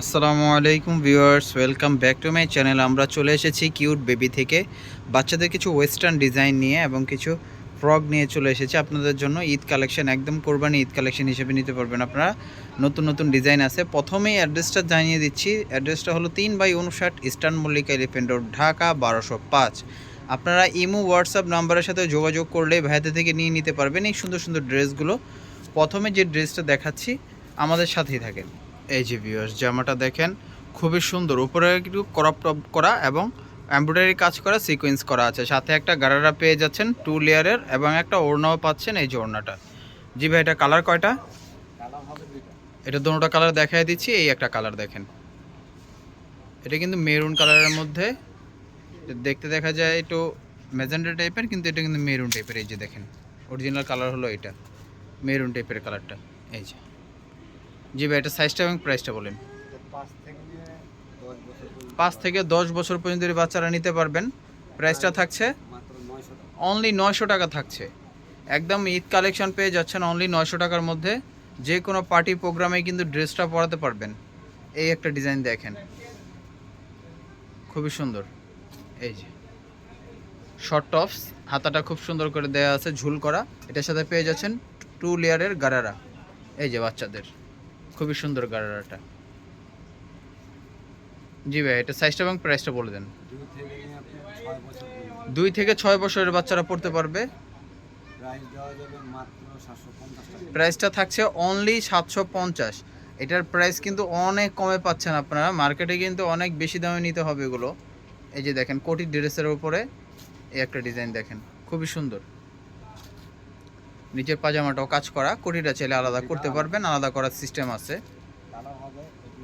আসসালামু আলাইকুম viewers, welcome back to my channel. আমরা চলে এসেছি কিউট বেবি থেকে। বাচ্চাদের কিছু ওয়েস্টার্ন ডিজাইন নিয়ে এবং কিছু ফ্রক নিয়ে চলে এসেছি। আপনাদের জন্য ঈদ কালেকশন, একদম কোরবানি ঈদ কালেকশন হিসেবে নিতে পারবেন আপনারা। নতুন নতুন ডিজাইন আছে। প্রথমেই অ্যাড্রেসটা জানিয়ে দিচ্ছি। অ্যাড্রেসটা হলো তিন বাই উনষাট eastern Mallika elephant road Dhaka বারোশো পাঁচ। আপনারা ইমো, হোয়াটসঅ্যাপ নাম্বারের সাথে যোগাযোগ করলে ভাইদের থেকে নিয়ে নিতে পারবেন এই সুন্দর সুন্দর ড্রেসগুলো। প্রথমে যে ড্রেসটা দেখাচ্ছি, আমাদের সাথেই থাকেন। এই যে ভিউয়ার্স জামাটা দেখেন, খুবই সুন্দর। উপরে একটু ক্রপ টপ করা এবং এমব্রয়ডারি কাজ করা সিকোয়েন্স করা আছে। সাথে একটা গারারা পেয়ে যাচ্ছেন টু লেয়ারের এবং একটা ওড়নাও পাচ্ছেন এই যে ওড়নাটা। জি ভাই, এটা কালার কয়টা? এটা দুটোটা কালার দেখাই দিচ্ছি, এই একটা কালার দেখেন। এটা কিন্তু মেরুন কালারের মধ্যে। দেখতে দেখা যায় একটু ম্যাজেন্ডা টাইপের কিন্তু এটা কিন্তু মেরুন টাইপের এই যে দেখেন। অরিজিনাল কালার হলো এটা মেরুন টাইপের কালারটা এই যে। জি ভাই, এটা সাইজটা এবং প্রাইসটা বলেন। পাঁচ থেকে দশ বছর পর্যন্ত বাচ্চারা নিতে পারবেন। প্রাইসটা থাকছে অনলি নয়শো টাকা থাকছে। একদম ঈদ কালেকশন পেয়ে যাচ্ছেন অনলি নয়শো টাকার মধ্যে। যে কোনো পার্টি প্রোগ্রামে কিন্তু ড্রেসটা পরাতে পারবেন। এই একটা ডিজাইন দেখেন। খুবই সুন্দর। এই যে। শর্ট টপস হাতাটা খুব সুন্দর করে দেওয়া আছে ঝুল করা। এটার সাথে পেয়ে যাচ্ছেন টু লেয়ারের গারারা। এই যে বাচ্চাদের। খুবই সুন্দর গারারাটা জি ভাই, এটা সাইজটা এবং প্রাইসটা বলে দেন। দুই থেকে ছয় বছরের বাচ্চারা পড়তে পারবে। প্রাইসটা থাকছে অনলি সাতশো পঞ্চাশ। এটার প্রাইস কিন্তু অনেক কমে পাচ্ছেন আপনারা। মার্কেটে কিন্তু অনেক বেশি দামে নিতে হবে এগুলো। এই যে দেখেন, কোটি ড্রেসের উপরে এই একটা ডিজাইন দেখেন। খুবই সুন্দর। নিচের পাজামাটাও কাজ করা কোটিটা চাইলে আলাদা করতে পারবেন আলাদা করার সিস্টেম আছে।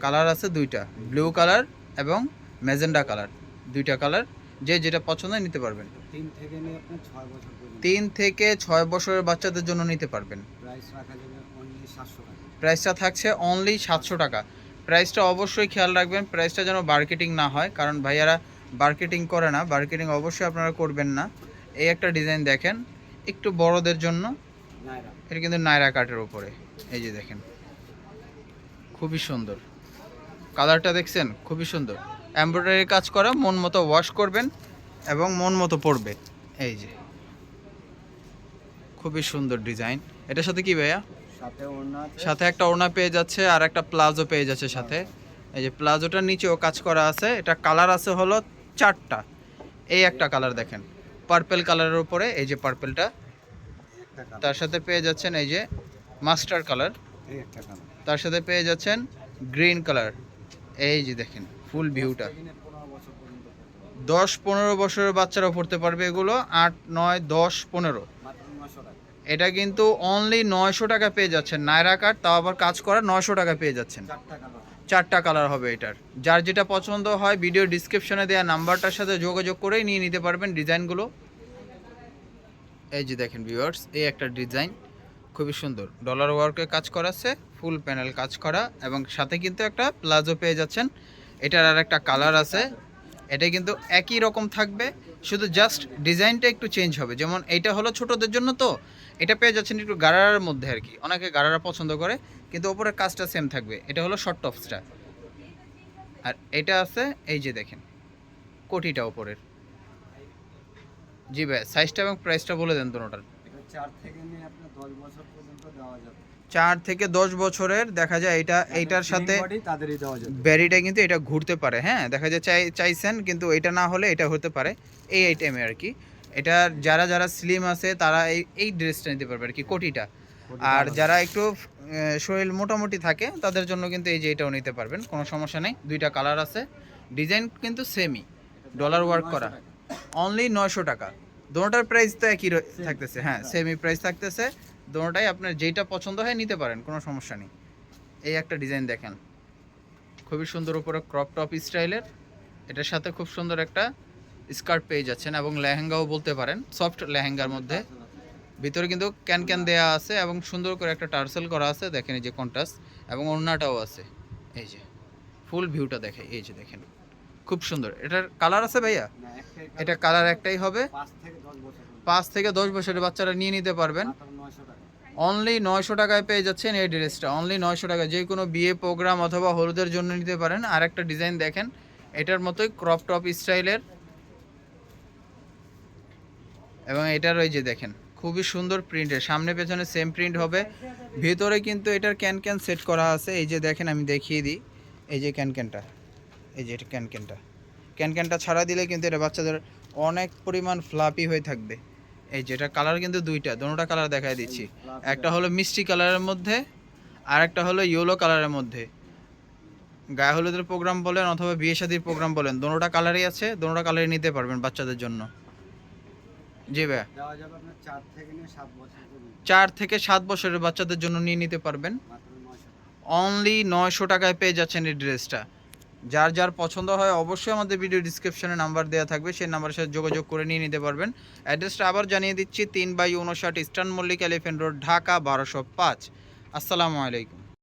কালার আছে দুইটা ব্লু কালার এবং ম্যাজেন্ডা কালার দুইটা কালার যে যেটা পছন্দ নিতে পারবেন। তিন থেকে ছয় বছরের বাচ্চাদের জন্য নিতে পারবেন। প্রাইসটা থাকছে অনলি সাতশো টাকা। প্রাইসটা অবশ্যই খেয়াল রাখবেন প্রাইসটা যেন মার্কেটিং না হয় কারণ ভাইয়ারা মার্কেটিং করে না মার্কেটিং অবশ্যই আপনারা করবেন না। এই একটা ডিজাইন দেখেন একটু বড়দের জন্য এটা কিন্তু নায়রা কাটের উপরে। এই যে দেখেন। খুবই সুন্দর। কালারটা দেখছেন? খুবই সুন্দর। এমব্রয়ডারি কাজ করা মন মতো ওয়াশ করবেন এবং মন মতো পড়বে এই যে। খুবই সুন্দর ডিজাইন এটার সাথে কি ভাইয়া? সাথে একটা ওড়না পেয়ে যাচ্ছে আর একটা প্লাজো পেয়ে যাচ্ছে সাথে। এই যে প্লাজোটার নিচেও কাজ করা আছে। এটা কালার আছে হলো চারটা। এই একটা কালার দেখেন। পার্পেল কালারের উপরে এই যে পার্পেলটা তার সাথে পেয়ে যাচ্ছেন এই যে মাস্টার কালার। তার সাথে পেয়ে যাচ্ছেন গ্রিন কালার। এই যে দেখেন ফুল ভিউটা। দশ পনেরো বছরের বাচ্চারা পড়তে পারবে এগুলো। আট নয় দশ পনেরো এটা কিন্তু অনলি নয়শো টাকা পেয়ে যাচ্ছেন। নায়রা কার্ড তাও আবার কাজ করা নয়শো টাকা পেয়ে যাচ্ছেন। চারটা কালার হবে। এটার। যার যেটা পছন্দ হয় ভিডিও ডিসক্রিপশনে দেওয়া নাম্বারটার সাথে যোগাযোগ করেই নিয়ে নিতে পারবেন ডিজাইনগুলো। এই যে দেখেন ভিউয়ার্স এই একটা ডিজাইন খুবই সুন্দর। ডলার ওয়ার্কে কাজ করা আছে ফুল প্যানেল কাজ করা, এবং সাথে কিন্তু একটা প্লাজো পেয়ে যাচ্ছেন। এটার আর একটা কালার আছে। এটা কিন্তু একই রকম থাকবে, শুধু জাস্ট ডিজাইনটা একটু চেঞ্জ হবে। যেমন এইটা হলো ছোটদের জন্য তো, এটা পেয়ে যাচ্ছেন একটু গারার মধ্যে আর কি। অনেকে গারারা পছন্দ করে, কিন্তু ওপরের কাজটা সেম থাকবে। এটা হলো শর্ট টপসটা আর এটা আছে, এই যে দেখেন, কোটিটা ওপরের। জি ভাই সাইজটা এবং প্রাইসটা বলে দেন দুটোটার এটা চার থেকে দশ বছর পর্যন্ত দেওয়া যাবে। চার থেকে দশ বছরের দেখা যায় এটা এইটার সাথে তাদেরই দেওয়া যাবে। ব্যারিটা কিন্তু এটা ঘুরতে পারে হ্যাঁ? দেখা যায় চাই চাইছেন কিন্তু এটা না হলে এটা হতে পারে। এই আইটেমে আর কি। এটা যারা যারা স্লিম আছে তারা এই এই ড্রেসটা নিতে পারবে আর কি কোটিটা। আর যারা একটু শরীর মোটামুটি থাকে তাদের জন্য কিন্তু এই যে এটাও নিতে পারবেন কোনো সমস্যা নেই। দুইটা কালার আছে। ডিজাইন কিন্তু সেমই ডলার ওয়ার্ক করা। অনলি নয়শো টাকা। দোনোটার প্রাইস তো একই থাকতেছে হ্যাঁ সেমি প্রাইস থাকতেছে। দোনোটাই আপনার যেইটা পছন্দ হয় নিতে পারেন কোনো সমস্যা নেই। এই একটা ডিজাইন দেখেন। খুবই সুন্দর উপরে ক্রপ টপ স্টাইলের এটার সাথে খুব সুন্দর একটা স্কার্ট পেয়ে যাচ্ছেন এবং লেহেঙ্গাও বলতে পারেন সফট লেহেঙ্গার মধ্যে। ভিতরে কিন্তু ক্যান ক্যান দেয়া আছে এবং সুন্দর করে একটা টার্সেল করা আছে দেখেন এই যে কন্টাস এবং ওড়নাটাও আছে। এই যে ফুল ভিউটা দেখে এই যে দেখেন। খুব সুন্দর। এটার কালার আছে ভাইয়া? এটা কালার একটাই হবে। পাঁচ থেকে দশ বছরের বাচ্চারা নিয়ে নিতে পারবেন। অনলি নয়শো টাকায় পেয়ে যাচ্ছেন এই ড্রেসটা। অনলি নয়শো টাকা যে কোনো বিয়ে প্রোগ্রাম অথবা হলুদের জন্য নিতে পারেন। আর একটা ডিজাইন দেখেন এটার মতোই ক্রপ টপ স্টাইলের এবং এটার ওই যে দেখেন খুবই সুন্দর প্রিন্টের সামনে পেছনে সেম প্রিন্ট হবে। ভেতরে কিন্তু এটার ক্যান ক্যান সেট করা আছে। এই যে দেখেন আমি দেখিয়ে দিই। এই যে ক্যান ক্যানটা। এই যে এটা ক্যান ক্যানটা ক্যান ক্যানটা ছাড়া দিলে কিন্তু এটা বাচ্চাদের অনেক পরিমাণ ফ্লাপি হয়ে থাকবে। এই যে এটা কালার কিন্তু দুইটা দুটোটা কালার দেখাই দিচ্ছি। একটা হলো মিষ্টি কালারের মধ্যে আর একটা হলো ইয়েলো কালারের মধ্যে। গায়ে হলুদের প্রোগ্রাম বলেন অথবা বিয়ে শাদির প্রোগ্রাম বলেন দুটোটা কালারই আছে দুটোটা কালারই নিতে পারবেন বাচ্চাদের জন্য। জি ভাইয়া। চার থেকে সাত বছরের বাচ্চাদের জন্য নিয়ে নিতে পারবেন। অনলি নয়শো টাকায় পেয়ে যাচ্ছেন এই ড্রেসটা যার যার পছন্দ হয় অবশ্যই আমাদের ভিডিও ডিসক্রিপশনে নাম্বার দেওয়া থাকবে, সেই নাম্বারের সাথে যোগাযোগ করে নিয়ে নিতে পারবেন। অ্যাড্রেসটা আবার জানিয়ে দিচ্ছি, তিন বাই উনষাট eastern Mallik elephant road Dhaka বারোশো পাঁচ। আসসালামু আলাইকুম।